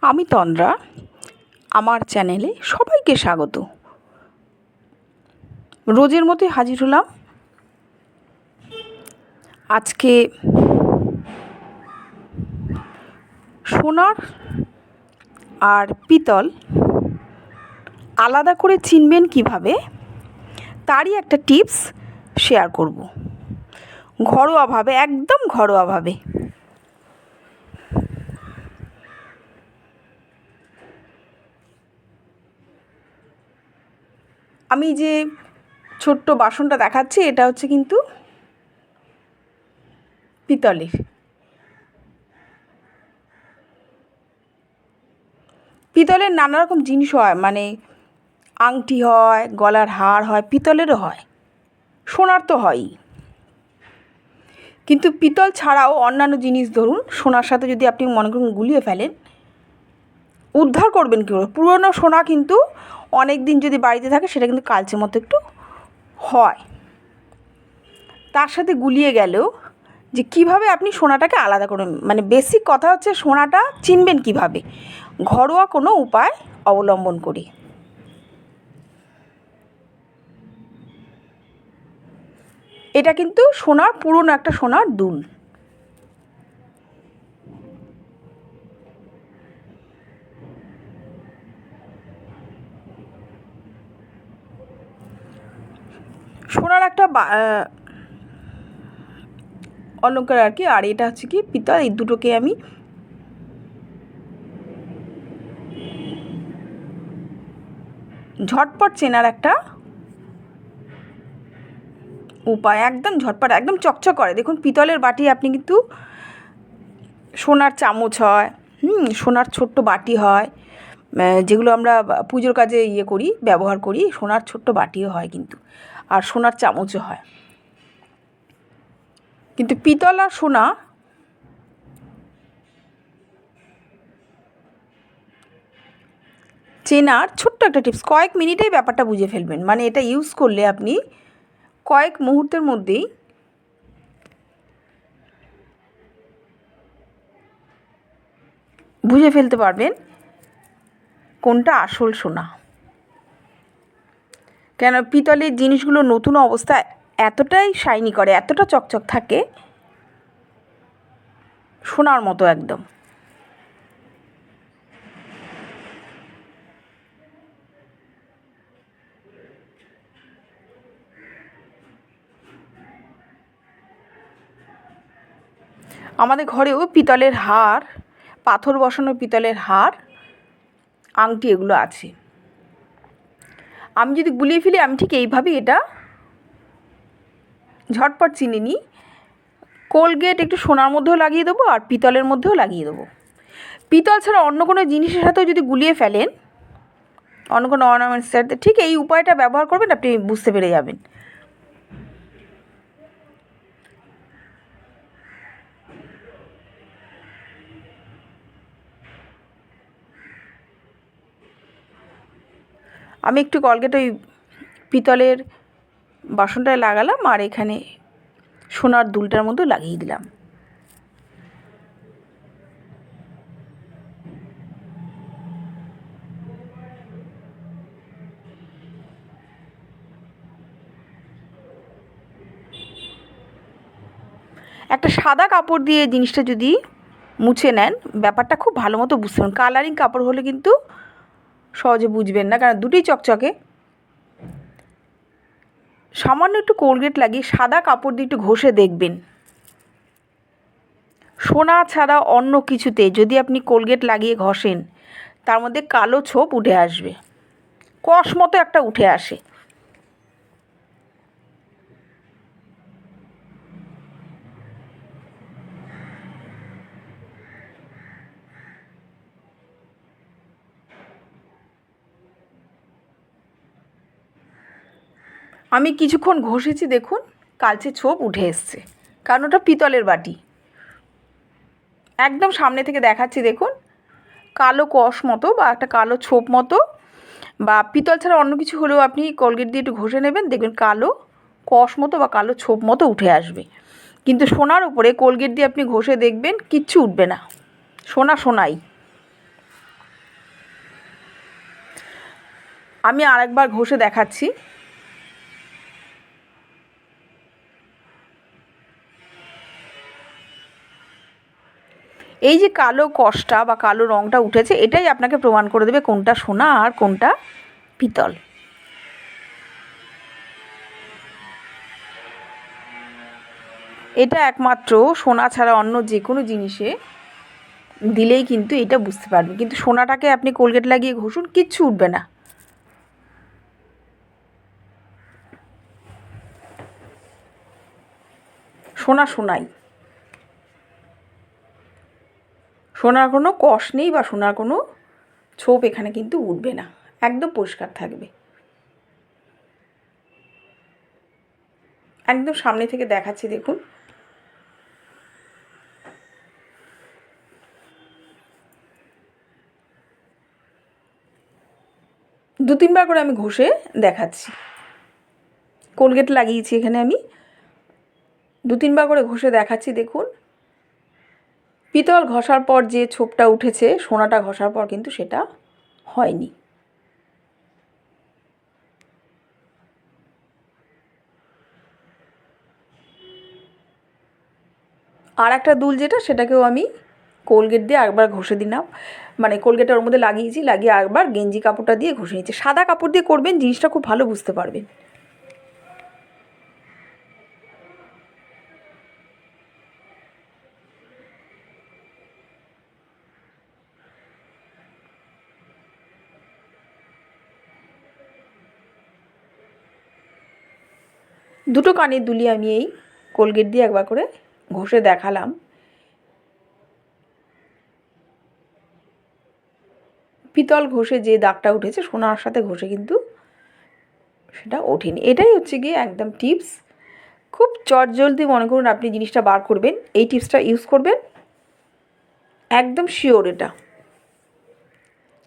আমি তন্দ্রা। আমার চ্যানেলে সবাইকে স্বাগত। রোজের মতোই হাজির হলাম। আজকে সোনার আর পিতল আলাদা করে চিনবেন কীভাবে, তারই একটা টিপস শেয়ার করব। ঘরোয়াভাবে, একদম ঘরোয়াভাবে। আমি যে ছোট্ট বাসনটা দেখাচ্ছি, এটা হচ্ছে কিন্তু পিতলের। পিতলের নানা রকম জিনিস হয় মানে আংটি হয়, গলার হার হয়, পিতলেরও হয়, সোনার তো হয়ই। কিন্তু পিতল ছাড়াও অন্যান্য জিনিস ধরুন, সোনার সাথে যদি আপনি মনে করুন গুলিয়ে ফেলেন, উদ্ধার করবেন কী পুরনো সোনা কিন্তু অনেক দিন যদি বাড়িতে থাকে, সেটা কিন্তু কালচে মতো একটু হয়। তার সাথে গুলিয়ে গেলেও যে কীভাবে আপনি সোনাটাকে আলাদা করবেন মানে বেসিক কথা হচ্ছে সোনাটা চিনবেন কীভাবে? ঘরোয়া কোনো উপায় অবলম্বন করি। এটা কিন্তু সোনার পুরনো একটা সোনার দুল সোনার একটা অলঙ্কার আর কি, আর এটা হচ্ছে কি পিতল এই দুটোকে আমি ঝটপট চেনার একটা উপায়, একদম ঝটপট, একদম চকচক করে। দেখুন, পিতলের বাটি আপনি কিন্তু সোনার চামচ হয়, হুম, সোনার ছোট্ট বাটি হয় যেগুলো আমরা পুজোর কাজে ইয়ে করি, ব্যবহার করি, সোনার ছোট্ট বাটিও হয় কিন্তু। আর সোনার চামচও হয়। কিন্তু পিতল আর সোনা চেনার ছোট্ট একটা টিপস। কয়েক মিনিটেই ব্যাপারটা বুঝে ফেলবেন। মানে এটা ইউজ করলে আপনি কয়েক মুহূর্তের মধ্যেই বুঝে ফেলতে পারবেন। কোনটা আসল সোনা? কেন পিতলের জিনিসগুলো নতুন অবস্থায় এতটাই শাইনি করে, এতটা চকচক থাকে? সোনার মতো একদম। আমাদের ঘরেও পিতলের হার, পাথর বসানো পিতলের হার আংটি এগুলো আছে। আমি যদি গুলিয়ে ফেলি, আমি ঠিক এইভাবেই এটা ঝটপট চিনে নিই। কোলগেট একটু সোনার মধ্যেও লাগিয়ে দেবো আর পিতলের মধ্যেও লাগিয়ে দেবো। পিতল ছাড়া অন্য কোনো জিনিসের সাথেও যদি গুলিয়ে ফেলেন, অন্য কোনো অর্নামেন্টসের সাথে, ঠিক এই উপায়টা ব্যবহার করবেন, আপনি বুঝতে পেরে যাবেন। আমি একটু কলগেট ওই পিতলের বাসনটায় লাগালাম আর এখানে সোনার দুলটার মতো লাগিয়ে দিলাম। একটা সাদা কাপড় দিয়ে জিনিসটা যদি মুছে নেন, ব্যাপারটা খুব ভালো মতো বুঝতে পারেন কালারিং কাপড় হলে কিন্তু সহজে বুঝবেন না, কারণ দুটি চকচকে। সামান্য একটু কোলগেট লাগিয়ে সাদা কাপড় দিয়ে একটু ঘষে দেখবেন। সোনা ছাড়া অন্য কিছুতে যদি আপনি কোলগেট লাগিয়ে ঘষেন, তার মধ্যে কালো ছোপ উঠে আসবে। কষ মতো একটা উঠে আসে। আমি কিছুক্ষণ ঘষেছি, দেখুন, কালচে ছোপ উঠে এসছে। কারণ ওটা পিতলের বাটি। একদম সামনে থেকে দেখাচ্ছি, দেখুন, কালো কষ মতো বা একটা কালো ছোপ মতো বা পিতল ছাড়া অন্য কিছু হলেও আপনি কলগেট দিয়ে একটু ঘষে নেবেন, দেখবেন কালো কষ মতো বা কালো ছোপ মতো উঠে আসবে। কিন্তু সোনার উপরে কোলগেট দিয়ে আপনি ঘষে দেখবেন কিচ্ছু উঠবে না। সোনা সোনাই। আমি আরেকবার ঘষে দেখাচ্ছি। এই যে কালো কষটা বা কালো রঙটা উঠেছে, এটাই আপনাকে প্রমাণ করে দেবে কোনটা সোনা আর কোনটা পিতল। এটা একমাত্র সোনা ছাড়া অন্য যে কোনো জিনিসে দিলেই কিন্তু এটা বুঝতে পারবে। কিন্তু সোনাটাকে আপনি কোলগেট লাগিয়ে ঘষুন, কিচ্ছু উঠবে না। সোনা সোনাই। সোনার কোনো কষ নেই বা সোনার কোনো ছোপ এখানে কিন্তু উঠবে না। একদম পরিষ্কার থাকবে। একদম সামনে থেকে দেখাচ্ছি, দেখুন। দু তিনবার করে আমি ঘষে দেখাচ্ছি। কোলগেট লাগিয়েছি এখানে আমি। দু তিনবার করে ঘষে দেখাচ্ছি, দেখুন। পিতল ঘষার পর যে ছোপটা উঠেছে, সোনাটা ঘষার পর কিন্তু সেটা হয়নি। আর একটা দুল যেটা, সেটাকেও আমি কোলগেট দিয়ে একবার ঘষে দিলাম। মানে কোলগেটের ওর মধ্যে লাগিয়েছি, লাগিয়ে একবার গেঞ্জি কাপড়টা দিয়ে ঘষে নিচ্ছি। সাদা কাপড় দিয়ে করবেন, জিনিসটা খুব ভালো বুঝতে পারবেন। দুটো কানের দুলি আমি এই কোলগেট দিয়ে একবার করে ঘষে দেখালাম। পিতল ঘষে যে দাগটা উঠেছে সোনার সাথে ঘষে কিন্তু সেটা ওঠেনি। এটাই হচ্ছে গিয়ে একদম টিপস। খুব চটজলদি মনে করুন আপনি জিনিসটা বার করবেন, এই টিপসটা ইউজ করবেন। একদম শিওর এটা।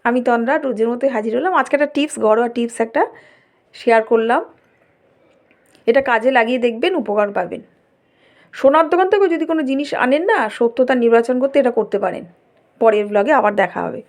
আমি তন্দ্রা রোজের মতোই হাজির হলাম। আজকে একটা টিপস, ঘরোয়া টিপস একটা শেয়ার করলাম। এটা কাজে লাগিয়ে দেখবেন, উপকার পাবেন। সোনার দোকান থেকেও যদি কোনো জিনিস আনেন না, সত্যতা নির্বাচন করতে এটা করতে পারেন। পরের ব্লগে আবার দেখা হবে।